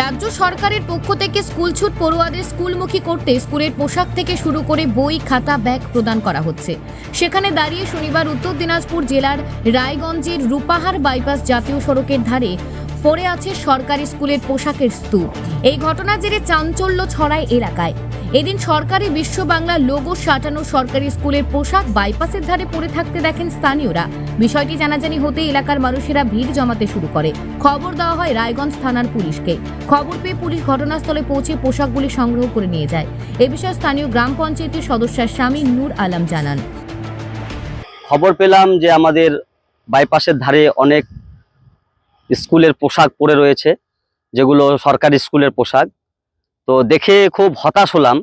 রাজ্য সরকারের পক্ষ থেকে স্কুল ছুট পড়ুয়াদের স্কুলমুখী করতে স্কুলের পোশাক থেকে শুরু করে বই, খাতা, ব্যাগ প্রদান করা হচ্ছে। সেখানে দাঁড়িয়ে শনিবার উত্তর দিনাজপুর জেলার রায়গঞ্জের রূপাহার বাইপাস জাতীয় সড়কের ধারে পড়ে আছে সরকারি স্কুলের পোশাকের স্তূপ। এই ঘটনার জেরে চাঞ্চল্য ছড়ায় এলাকায়। এদিন সরকারি বিশ্ব বাংলা লোগো সাজানো সরকারি স্কুলের পোশাক বাইপাসের ধারে পড়ে থাকতে দেখেন স্থানীয়রা। বিষয়টি জানাজানি হতে এলাকার মানুষেরা ভিড় জমাতে শুরু করে। খবর দেওয়া হয় রায়গঞ্জ থানার পুলিশকে। খবর পেয়ে পুলিশ ঘটনাস্থলে পৌঁছে পোশাকগুলি সংগ্রহ করে নিয়ে যায়। এ বিষয়ে স্থানীয় গ্রাম পঞ্চায়েতের সদস্য স্বামী নূর আলম জানান। খবর পেলাম যে আমাদের বাইপাসের ধারে অনেক স্কুলের পোশাক পরে রয়েছে, যেগুলো সরকারি স্কুলের পোশাক। তো দেখে খুব হতাশ হলাম,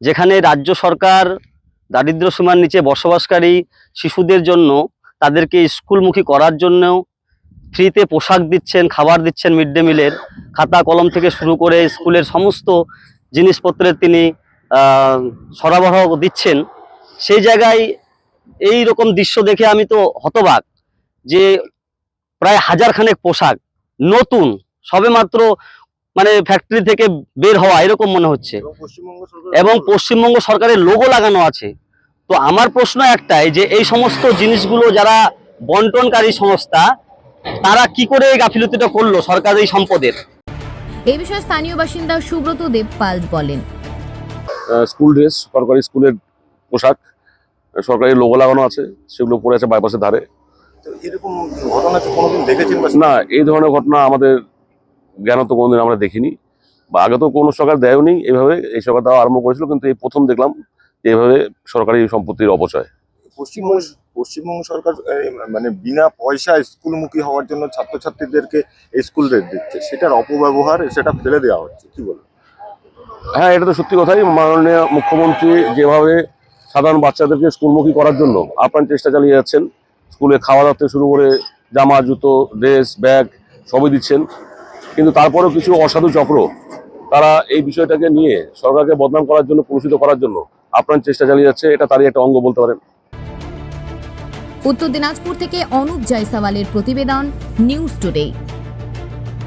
যেখানে রাজ্য সরকার দারিদ্র সীমার নিচে বসবাসকারী শিশুদের জন্য তাদেরকে স্কুলমুখী করার জন্য ফ্রিতে পোশাক দিচ্ছেন, খাবার দিচ্ছেন মিড ডে মিলের। খাতা কলম থেকে শুরু করে স্কুলের সমস্ত জিনিসপত্রের তিনি সরবরাহ দিচ্ছেন। সেই জায়গায় এই রকম দৃশ্য দেখে আমি তো হতবাক যে প্রায় হাজার খানেক পোশাক নতুন সবে মাত্র মানে ফ্যাক্টরি থেকে বের হওয়া এরকম মনে হচ্ছে। এবং পশ্চিমবঙ্গ সরকারের লোগো লাগানো আছে। তো আমার প্রশ্ন একটাই যে এই সমস্ত জিনিসগুলো যারা বন্টনকারী সংস্থা তারা কি করে এই গাফিলতিটা করল সরকারি সম্পদের? এ বিষয়ে স্থানীয় বাসিন্দা সুব্রত দেবপাল বলেন। স্কুল ড্রেস সরকারি স্কুলের পোশাক সরকারি লোগো লাগানো আছে সেগুলো পড়ে আছে বাইপাসের ধারে। এরকম ঘটনা কোনোদিন দেখেছেন না এই ধরনের ঘটনা আমাদের জ্ঞান তো কোনোদিন আমরা দেখিনি। বা আগে তো কোনো সরকার দেয়নি এইভাবে এই সরকার দেওয়া আরম্ভ করেছিল কিন্তু এই প্রথম দেখলাম যে এইভাবে সরকারি সম্পত্তির অপচয়। পশ্চিমবঙ্গ পশ্চিমবঙ্গ সরকার মানে বিনা পয়সায় স্কুলমুখী হওয়ার জন্য ছাত্রছাত্রীদেরকে স্কুল রেট দিচ্ছে। সেটার অপব্যবহার সেটা ফেলে দেওয়া হচ্ছে কি বলব হ্যাঁ এটা তো সত্যি কথাই। মাননীয় মুখ্যমন্ত্রী যেভাবে সাধারণ বাচ্চাদেরকে স্কুলমুখী করার জন্য আপ্রাণ চেষ্টা চালিয়ে যাচ্ছেন স্কুলে খাওয়া দাওয়া থেকে শুরু করে জামা, জুতো, ড্রেস, ব্যাগ সবই দিচ্ছেন। কিন্তু তারপরেও কিছু অসাধু চক্র তারা এই বিষয়টাকে নিয়ে সরকারকে বদনাম করার জন্য প্রদূষিত করার জন্য আপ্রাণ চেষ্টা চালিয়ে যাচ্ছে, এটা তারই একটা অঙ্গ বলতে পারেন। উত্তর দিনাজপুর থেকে অনুপ জয়সওয়ালের প্রতিবেদন, নিউজ টুডে।